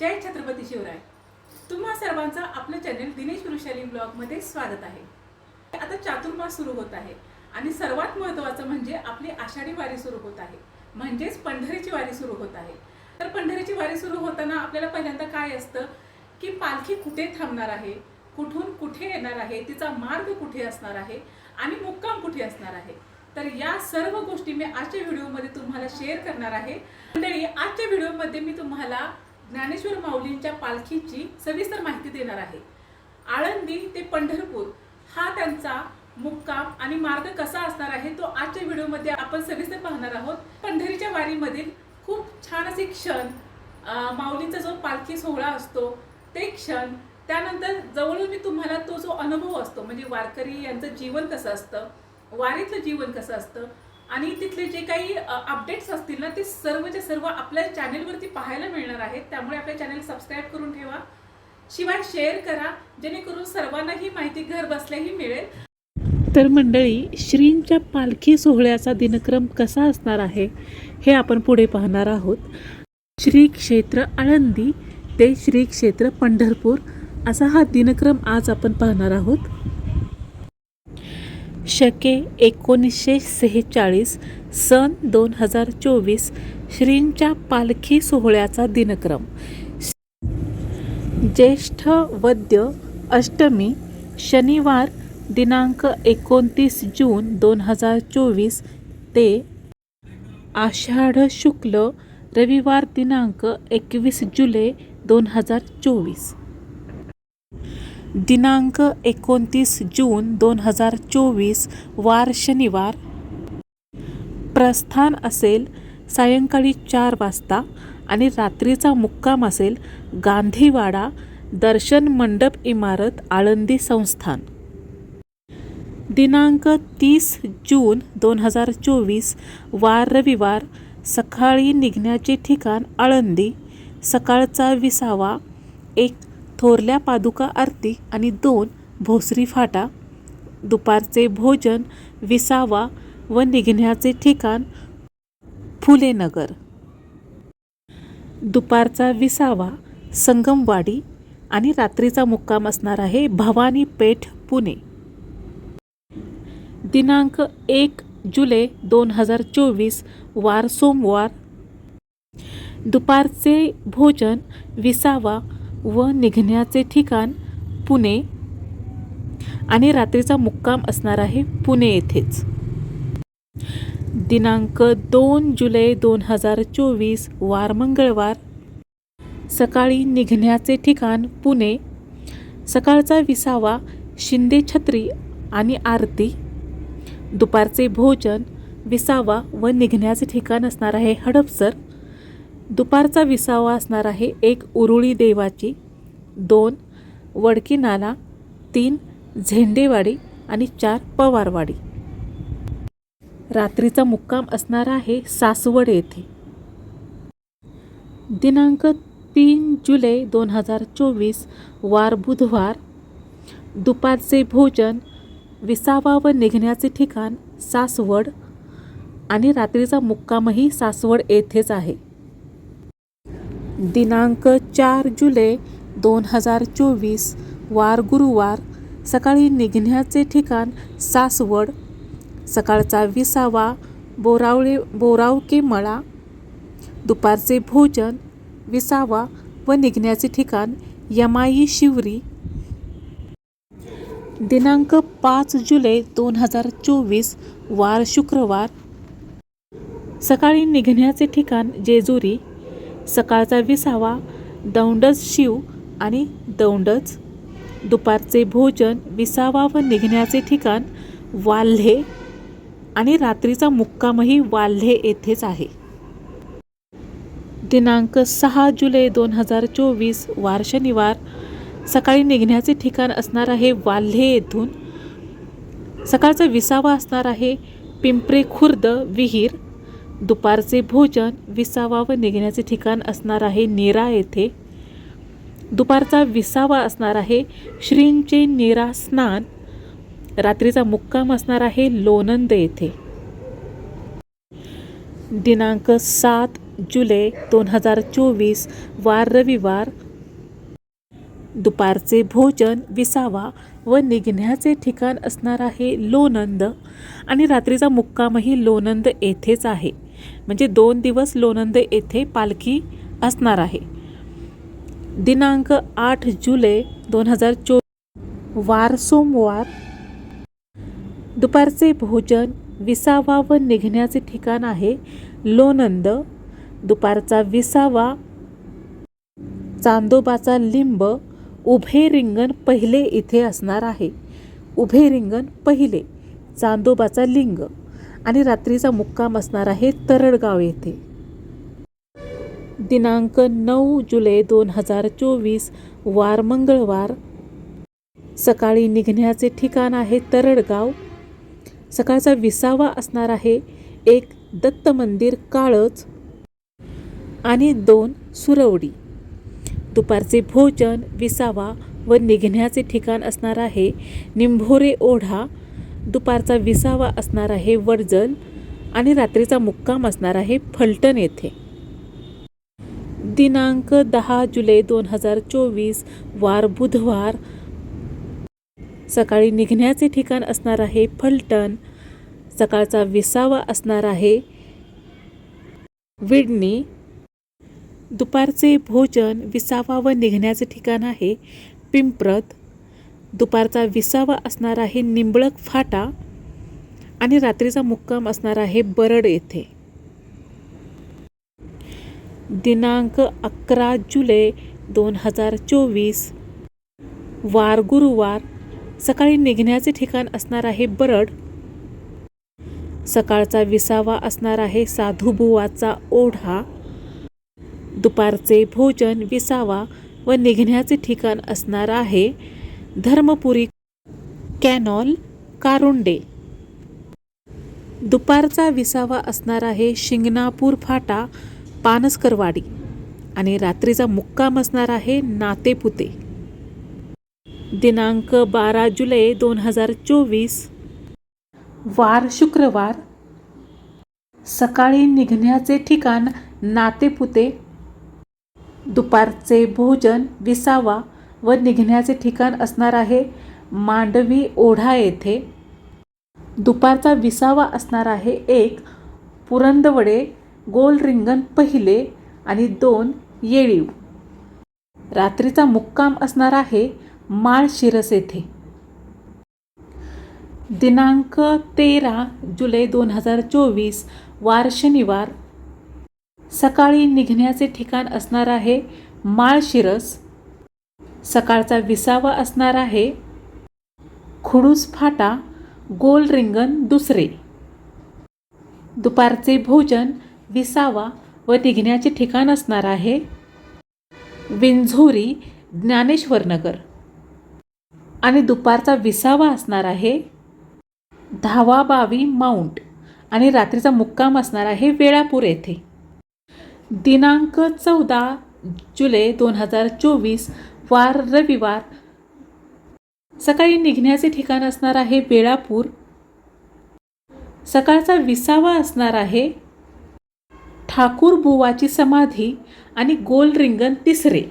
जय छत्रपती शिवराय. तुम्हा सर्वांचं आपलं चॅनेल दिनेश वृषाली ब्लॉगमध्ये स्वागत आहे. आता चातुर्मास सुरू होत आहे आणि सर्वात महत्त्वाचं म्हणजे आपली आषाढी वारी सुरू होत आहे. म्हणजेच पंढरीची वारी सुरू होत आहे. तर पंढरीची वारी सुरू होताना आपल्याला पहिल्यांदा काय असतं की पालखी कुठे थांबणार आहे? कुठून कुठे येणार आहे? तिचा मार्ग कुठे असणार आहे? आणि मुक्काम कुठे असणार आहे? तर या सर्व गोष्टी मी आजच्या व्हिडिओमध्ये तुम्हाला शेअर करणार आहे. मंडळी आजच्या व्हिडिओमध्ये मी तुम्हाला ज्ञानेश्वर माऊलींच्या पालखीची सविस्तर माहिती देणार आहे. आळंदी ते पंढरपूर हा त्यांचा मुक्काम आणि मार्ग कसा असणार आहे तो आजच्या व्हिडिओमध्ये आपण सविस्तर पाहणार आहोत. पंढरीच्या वारीमधील खूप छान असे क्षण माऊलींचा जो पालखी सोहळा असतो ते क्षण त्यानंतर जवळून मी तुम्हाला तो जो अनुभव असतो म्हणजे वारकरी यांचं जीवन कसं असतं वारीतलं जीवन कसं असतं आणि तिथले जे काही अपडेट्स असतील ना ते सर्वचे सर्व आपल्या चॅनेलवरती पाहायला मिळणार आहेत. त्यामुळे आपल्या चॅनेल सबस्क्राईब करून ठेवा. शिवाय शेअर करा जेणेकरून सर्वांना ही माहिती घर बसल्याही मिळेल. तर मंडळी श्रींच्या पालखी सोहळ्याचा दिनक्रम कसा असणार आहे हे आपण पुढे पाहणार आहोत. श्री क्षेत्र आळंदी ते श्री क्षेत्र पंढरपूर असा हा दिनक्रम आज आपण पाहणार आहोत. शके एकोणीसशे सेहेचाळीस सन दोन हजार चोवीस श्रींच्या पालखी सोहळ्याचा दिनक्रम. ज्येष्ठ वद्य अष्टमी शनिवार दिनांक एकोणतीस जून दोन हजार चोवीस ते आषाढ शुक्ल रविवार दिनांक एकवीस जुलै दोन हजार चोवीस. दिनांक एकोणतीस जून दोन हजार चोवीस वार शनिवार. प्रस्थान असेल सायंकाळी चार वाजता आणि रात्रीचा मुक्काम असेल गांधीवाडा दर्शन मंडप इमारत आळंदी संस्थान. दिनांक तीस जून दोन हजार चोवीस वार रविवार सकाळी निघण्याचे ठिकाण आळंदी सकाळचा विसावा एक थोरल्या पादुका आरती आणि दोन भोसरी फाटा दुपारचे भोजन विसावा व निघण्याचे ठिकाण फुलेनगर. दुपारचा विसावा संगमवाडी आणि रात्रीचा मुक्काम असणार आहे भवानी पेठ पुणे. दिनांक एक जुलै दोन हजार चोवीस वार सोमवार. दुपारचे भोजन विसावा व निघण्याचे ठिकाण पुणे आणि रात्रीचा मुक्काम असणार आहे पुणे येथेच. दिनांक दोन जुलै दोन हजार चोवीस वार मंगळवार. सकाळी निघण्याचे ठिकाण पुणे. सकाळचा विसावा शिंदे छत्री आणि आरती. दुपारचे भोजन विसावा व निघण्याचे ठिकाण असणार आहे हडपसर. दुपारचा विसावा असणार आहे एक उरुळी देवाची. दोन वडकी नाला तीन झेंडेवाडी. आणि चार पवारवाडी. रात्रीचा मुक्काम असणार आहे सासवड येथे. दिनांक तीन जुलै दोन हजार चोवीस वार बुधवार. दुपारचे भोजन विसावा व निघण्याचे ठिकाण सासवड. आणि रात्रीचा मुक्कामही सासवड येथेच आहे. दिनांक चार जुलै दोन हजार चोवीस वार गुरुवार सकाळी निघण्याचे ठिकाण सासवड सकाळचा विसावा बोरावळे बोरावके मळा दुपारचे भोजन विसावा व निघण्याचे ठिकाण यमाई शिवरी. दिनांक पाच जुलै दोन हजार चोवीस वार शुक्रवार. सकाळी निघण्याचे ठिकाण जेजुरी सकाळचा विसावा दौंडज शिव आणि दौंडज दुपारचे भोजन विसावा व निघण्याचे ठिकाण वाल्हे आणि रात्रीचा मुक्कामही वाल्हे येथेच आहे. दिनांक सहा जुलै दोन हजार चोवीस वार शनिवार सकाळी निघण्याचे ठिकाण असणार आहे वाल्हे येथून. सकाळचा विसावा असणार आहे पिंपरे खुर्द विहीर दुपारचे भोजन विसावा व निघण्याचे ठिकाण असणार आहे नेरा येथे. दुपारचा विसावा असणार आहे श्रींचे नेरा स्नान. रात्रीचा मुक्काम असणार आहे लोणंद येथे. दिनांक सात जुलै दोन हजार चोवीस वार रविवार. दुपारचे भोजन विसावा व निघण्याचे ठिकाण असणार आहे लोणंद. आणि रात्रीचा मुक्कामही लोणंद येथेच आहे. म्हणजे दोन दिवस लोणंद येथे पालखी असणार आहे. दिनांक आठ जुलै दोन हजार चो वार सोमवार. दुपारचे भोजन विसावा व निघण्याचे ठिकाण आहे लोणंद. दुपारचा विसावा चांदोबाचा लिंब उभे रिंगण पहिले इथे असणार आहे. उभे रिंगण पहिले चांदोबाचा लिंग. आणि रात्रीचा मुक्काम असणार आहे तरडगाव येथे. दिनांक नऊ जुलै दोन हजार चोवीस वार मंगळवार. सकाळी निघण्याचे ठिकाण आहे तरडगाव. सकाळचा विसावा असणार आहे एक दत्त मंदिर काळच आणि दोन सुरवडी. दुपारचे भोजन विसावा व निघण्याचे ठिकाण असणार आहे निंभोरे ओढा दुपारचा विसावा असणार आहे वर्जन आणि रात्रीचा मुक्काम असणार आहे फलटण येथे. दिनांक दहा जुलै दोन हजार चोवीस वार बुधवार. सकाळी निघण्याचे ठिकाण असणार आहे फलटण. सकाळचा विसावा असणार आहे विडणी. दुपारचे भोजन विसावा व निघण्याचे ठिकाण आहे पिंपरत. दुपारचा विसावा असणार आहे निंबळक फाटा आणि रात्रीचा मुक्काम असणार आहे बरड येथे. दिनांक अकरा जुलै दोन हजार चोवीस. वार गुरुवार. सकाळी निघण्याचे ठिकाण असणार आहे बरड. सकाळचा विसावा असणार आहे साधुबुवाचा ओढा. दुपारचे भोजन विसावा व निघण्याचे ठिकाण असणार आहे धर्मपुरी कॅनॉल कारुंडे. दुपारचा विसावा असणार आहे शिंगणापूर फाटा पानसकरवाडी आणि रात्रीचा मुक्काम असणार आहे नातेपुते. दिनांक बारा जुलै दोन हजार चोवीस. वार शुक्रवार. सकाळी निघण्याचे ठिकाण नातेपुते. दुपारचे भोजन विसावा व निघण्याचे ठिकाण असणार आहे मांडवी ओढा येथे. दुपारचा विसावा असणार आहे एक पुरंदवडे गोल रिंगण पहिले आणि दोन येळीव. रात्रीचा मुक्काम असणार आहे माळशिरस येथे. दिनांक तेरा जुलै दोन हजार चोवीस वार शनिवार. सकाळी निघण्याचे ठिकाण असणार आहे माळशिरस सकाळचा विसावा असणार आहे. खुडूस फाटा गोल रिंगण दुसरे. दुपारचे भोजन विसावा व निघण्याचे ठिकाण असणार आहे. विंझोरी ज्ञानेश्वरनगर आणि दुपारचा विसावा असणार आहे. धावाबावी माउंट आणि रात्रीचा मुक्काम असणार आहे वेळापूर येथे. दिनांक चौदा जुलै दोन हजार चोवीस वार रविवार. सकाळी निघण्याचे ठिकाण असणार आहे बेळापूर. सकाळचा विसावा असणार आहे ठाकूर बुवाची समाधी आणि गोल रिंगण तिसरे.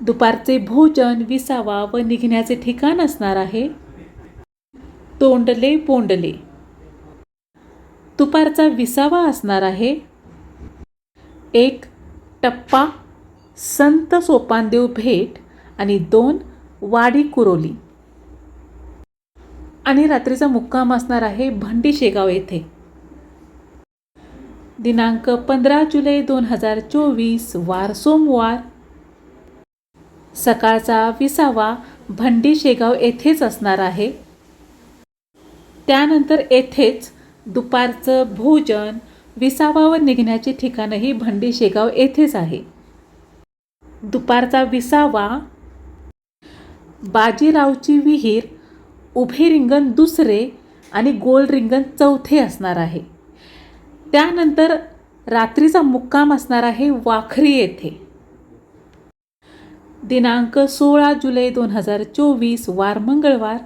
दुपारचे भोजन विसावा व निघण्याचे ठिकाण असणार आहे तोंडले पोंडले दुपारचा विसावा असणार आहे एक टप्पा संत सोपानदेव भेट आणि दोन वाडी कुरोली. आणि रात्रीचा मुक्काम असणार आहे भंडी शेगाव येथे. दिनांक पंधरा जुलै दोन हजार चोवीस वार सोमवार. सकाळचा विसावा भंडी शेगाव येथेच असणार आहे. त्यानंतर येथेच दुपारचं भोजन विसावावर निघण्याचे ठिकाणही भंडी शेगाव येथेच आहे. दुपारचा विसावा. बाजीरावची विहीर उभे रिंगण दुसरे आणि गोल रिंगण चौथे असणार आहे. त्यानंतर रात्रीचा मुक्काम असणार आहे वाखरी येथे. दिनांक सोळा जुलै दोन हजार चोवीस वार मंगळवार.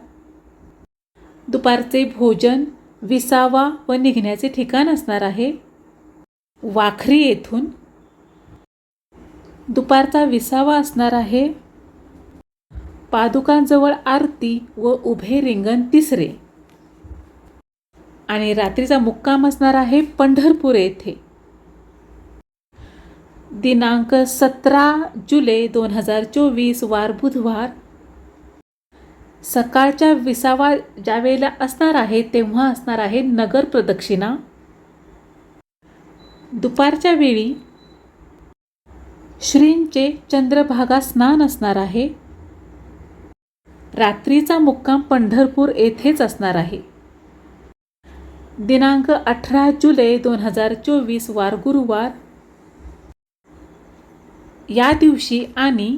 दुपारचे भोजन विसावा व निघण्याचे ठिकाण असणार आहे. वाखरी येथून दुपारचा विसावा असणार आहे. पादुकांजवळ आरती व उभे रिंगण तिसरे. आणि रात्रीचा मुक्काम असणार आहे पंढरपूर येथे. दिनांक सतरा जुलै दोन हजार चोवीस वार बुधवार. सकाळच्या विसावा ज्या वेळेला असणार आहे तेव्हा असणार आहे नगर प्रदक्षिणा. दुपारच्या वेळी श्रींचे चंद्रभागा स्नान असणार आहे. रात्रीचा मुक्काम पंढरपूर येथेच असणार आहे. दिनांक अठरा जुलै दोन हजार चोवीस वार गुरुवार. या दिवशी आणि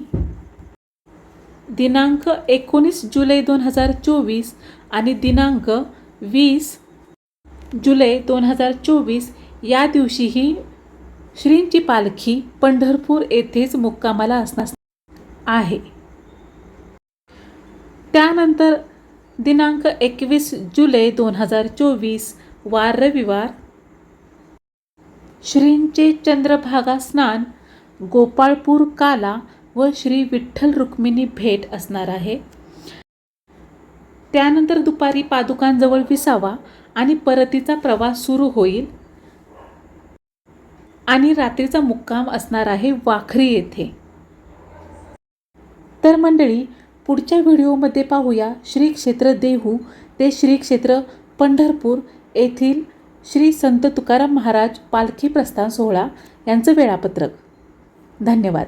दिनांक एकोणीस जुलै दोन हजार चोवीस आणि दिनांक वीस जुलै दोन हजार चोवीस या दिवशीही श्रींची पालखी पंढरपूर येथेच मुक्कामाला असणार आहे. त्यानंतर दिनांक एकवीस जुलै दोन हजार चोवीस वार रविवार श्रींचे चंद्रभागा स्नान गोपाळपूर काला व श्री विठ्ठल रुक्मिणी भेट असणार आहे. त्यानंतर दुपारी पादुकांजवळ विसावा आणि परतीचा प्रवास सुरू होईल. आणि रात्रीचा मुक्काम असणार आहे वाखरी येथे. तर मंडळी पुढच्या व्हिडिओमध्ये पाहूया श्री क्षेत्र देहू ते श्री क्षेत्र पंढरपूर येथील श्री संत तुकाराम महाराज पालखी प्रस्थान सोहळा यांचं वेळापत्रक. धन्यवाद.